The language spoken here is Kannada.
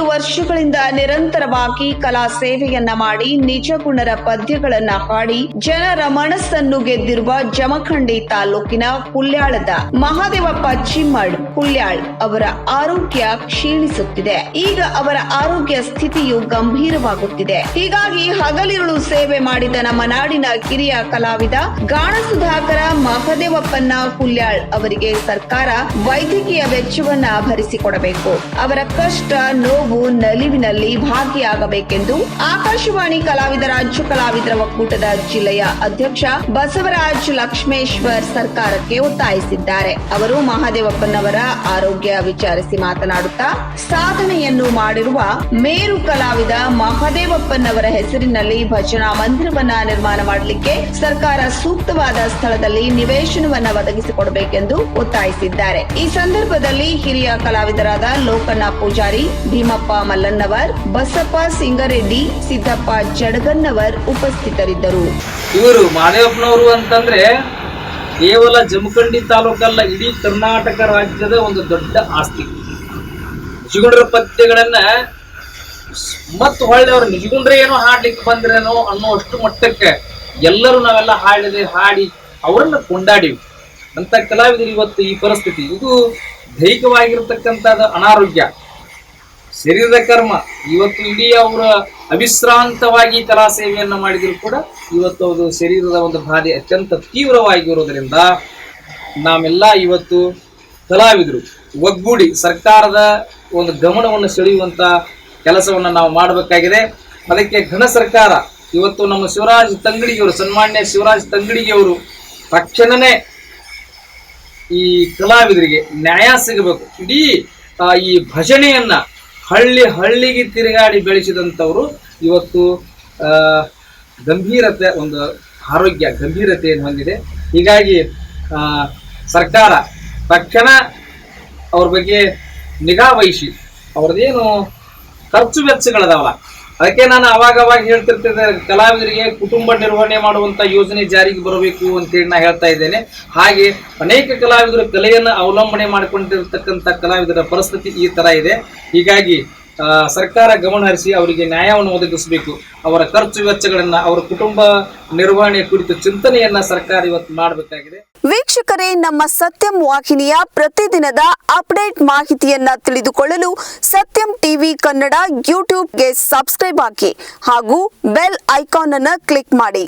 ವರ್ಷಗಳಿಂದ ನಿರಂತರವಾಗಿ ಕಲಾ ಸೇವೆಯನ್ನ ಮಾಡಿ ನಿಜಗುಣರ ಪದ್ಯಗಳನ್ನ ಹಾಡಿ ಜನರ ಮನಸ್ಸನ್ನು ಗೆದ್ದಿರುವ ಜಮಖಂಡಿ ತಾಲೂಕಿನ ಹುಲ್ಯಾಳದ ಮಹಾದೇವಪ್ಪ ಚಿಮ್ಮಡ್ ಹುಲ್ಯಾಳ್ ಅವರ ಆರೋಗ್ಯ ಕ್ಷೀಣಿಸುತ್ತಿದೆ. ಈಗ ಅವರ ಆರೋಗ್ಯ ಸ್ಥಿತಿಯು ಗಂಭೀರವಾಗುತ್ತಿದೆ. ಹೀಗಾಗಿ ಹಗಲಿರುಳು ಸೇವೆ ಮಾಡಿದ ನಮ್ಮ ನಾಡಿನ ಕಿರಿಯ ಕಲಾವಿದ ಗಾಣ ಸುಧಾಕರ ಮಹದೇವಪ್ಪನ ಹುಲ್ಯಾಳ್ ಅವರಿಗೆ ಸರ್ಕಾರ ವೈದ್ಯಕೀಯ ವೆಚ್ಚವನ್ನ ಭರಿಸಿಕೊಡಬೇಕು. ಅವರ ಕಷ್ಟ ನೋವು ನಲಿವಿನಲ್ಲಿ ಭಾಗಿಯಾಗಬೇಕೆಂದು ಆಕಾಶವಾಣಿ ಕಲಾವಿದ ರಾಜ್ಯ ಕಲಾವಿದರ ಒಕ್ಕೂಟದ ಜಿಲ್ಲೆಯ ಅಧ್ಯಕ್ಷ ಬಸವರಾಜ್ ಲಕ್ಷ್ಮೇಶ್ವರ್ ಸರ್ಕಾರಕ್ಕೆ ಒತ್ತಾಯಿಸಿದ್ದಾರೆ. ಅವರು ಮಹಾದೇವಪ್ಪನವರ ಆರೋಗ್ಯ ವಿಚಾರಿಸಿ ಮಾತನಾಡುತ್ತಾ, ಸಾಧನೆಯನ್ನು ಮಾಡಿರುವ ಮೇರು ಕಲಾವಿದ ಮಹಾದೇವಪ್ಪನವರ ಹೆಸರಿನಲ್ಲಿ ಭಜನಾ ಮಂದಿರವನ್ನ ನಿರ್ಮಾಣ ಮಾಡಲಿಕ್ಕೆ ಸರ್ಕಾರ ಸೂಕ್ತವಾದ ಸ್ಥಳದಲ್ಲಿ ನಿವೇಶನವನ್ನ ಒದಗಿಸಿಕೊಡಬೇಕೆಂದು ಒತ್ತಾಯಿಸಿದ್ದಾರೆ. ಈ ಸಂದರ್ಭದಲ್ಲಿ ಹಿರಿಯ ಕಲಾವಿದರಾದ ಲೋಕಣ್ಣ ಪೂಜಾರಿ ಭೀಮಪ್ಪ ಮಲ್ಲನ್ನವರ್ ಬಸಪ್ಪ ಸಿಂಗರೆಡ್ಡಿ, ಸಿದ್ದಪ್ಪ ಜಡಗನ್ನವರ್ ಉಪಸ್ಥಿತರಿದ್ದರು. ಇವರು ಮಾದೇವಪ್ಪನವರು ಅಂತಂದ್ರೆ ಕೇವಲ ಜಮಖಂಡಿ ತಾಲೂಕಲ್ಲ, ಇಡೀ ಕರ್ನಾಟಕ ರಾಜ್ಯದ ಒಂದು ದೊಡ್ಡ ಆಸ್ತಿ. ನಿಜಗುಂಡ್ರ ಪದ್ಯಗಳನ್ನ ಮತ್ತು ಹೊಳ್ಳಿ ಅವರು ನಿಜಗುಂಡ್ರೆ ಏನೋ ಹಾಡ್ಲಿಕ್ಕೆ ಬಂದ್ರೇನೋ ಅನ್ನೋ ಅಷ್ಟು ಮಟ್ಟಕ್ಕೆ ಎಲ್ಲರೂ ನಾವೆಲ್ಲ ಹಾಡಿದೆ, ಹಾಡಿ ಅವರನ್ನ ಕೊಂಡಾಡಿವಿ. ಅಂತ ಕಲಾವಿದರು ಇವತ್ತು ಈ ಪರಿಸ್ಥಿತಿ. ಇದು ದೈಹಿಕವಾಗಿರ್ತಕ್ಕಂಥದ್ದು ಅನಾರೋಗ್ಯ. ಶರೀರದ ಕರ್ಮ. ಇವತ್ತು ಇಡೀ ಅವರ ಅವಿಶ್ರಾಂತವಾಗಿ ಕಲಾ ಸೇವೆಯನ್ನು ಮಾಡಿದರೂ ಕೂಡ ಇವತ್ತು ಅದು ಶರೀರದ ಒಂದು ಬಾಧೆ ಅತ್ಯಂತ ತೀವ್ರವಾಗಿರುವುದರಿಂದ ನಾವೆಲ್ಲ ಇವತ್ತು ಕಲಾವಿದರು. ಒಗ್ಗೂಡಿ ಸರ್ಕಾರದ ಒಂದು ಗಮನವನ್ನು ಸೆಳೆಯುವಂತ ಕೆಲಸವನ್ನು ನಾವು ಮಾಡಬೇಕಾಗಿದೆ. ಅದಕ್ಕೆ ಘನ ಸರ್ಕಾರ, ಇವತ್ತು ನಮ್ಮ ಶಿವರಾಜ್ ತಂಗಡಿಗೆಯವರು ಸನ್ಮಾನ್ಯ ಶಿವರಾಜ್ ತಂಗಡಿಗೆಯವರು ತಕ್ಷಣನೇ ಈ ಕಲಾವಿದರಿಗೆ ನ್ಯಾಯ ಸಿಗಬೇಕು. ಇಡೀ ಈ ಭಜನೆಯನ್ನ ಹಳ್ಳಿ ಹಳ್ಳಿಗೆ ತಿರುಗಾಡಿ ಬೆಳೆಸಿದಂಥವರು ಇವತ್ತು ಗಂಭೀರತೆ, ಒಂದು ಆರೋಗ್ಯ ಗಂಭೀರತೆಯನ್ನು ಹೊಂದಿದೆ. ಹೀಗಾಗಿ ಸರ್ಕಾರ ತಕ್ಷಣ ಅವ್ರ ಬಗ್ಗೆ ನಿಗಾ ವಹಿಸಿ, ಅವ್ರದ್ದೇನು ಖರ್ಚು ವೆಚ್ಚಗಳದಾವಲ್ಲ ಅದಕ್ಕೆ ನಾನು ಅವಾಗ ಅವಾಗ ಹೇಳ್ತಿರ್ತಿದ್ದೆ ಕಲಾವಿದರಿಗೆ ಕುಟುಂಬ ನಿರ್ವಹಣೆ ಮಾಡುವಂತ ಯೋಜನೆ ಜಾರಿಗೆ ಬರಬೇಕು ಅಂತೇಳಿ ನಾ ಹೇಳ್ತಾ ಇದ್ದೇನೆ. ಹಾಗೆ ಅನೇಕ ಕಲಾವಿದರು ಕಲೆಯನ್ನು ಅವಲಂಬನೆ ಮಾಡಿಕೊಂಡಿರ್ತಕ್ಕಂಥ ಕಲಾವಿದರ ಪರಿಸ್ಥಿತಿ ಈ ತರ ಇದೆ. ಹೀಗಾಗಿ ಸರ್ಕಾರ ಗಮನ ಹರಿಸಿ ಅವರಿಗೆ ನ್ಯಾಯವನ್ನು ಒದಗಿಸಬೇಕು. ಅವರ ಖರ್ಚು ವೆಚ್ಚಗಳನ್ನ ಅವರ ಕುಟುಂಬ ನಿರ್ವಹಣೆ ಕುರಿತು ಚಿಂತನೆಯನ್ನ ಸರ್ಕಾರ ಇವತ್ತು ಮಾಡಬೇಕಾಗಿದೆ. ವೀಕ್ಷಕರೇ, ನಮ್ಮ ಸತ್ಯಂ ವಾಹಿನಿಯ ಪ್ರತಿದಿನದ ಅಪ್ಡೇಟ್ ಮಾಹಿತಿಯನ್ನ ತಿಳಿದುಕೊಳ್ಳಲು ಸತ್ಯಂ ಟಿವಿ ಕನ್ನಡ ಯೂಟ್ಯೂಬ್ಗೆ ಸಬ್ಸ್ಕ್ರೈಬ್ ಹಾಕಿ ಹಾಗೂ ಬೆಲ್ ಐಕಾನ್ ಅನ್ನು ಕ್ಲಿಕ್ ಮಾಡಿ.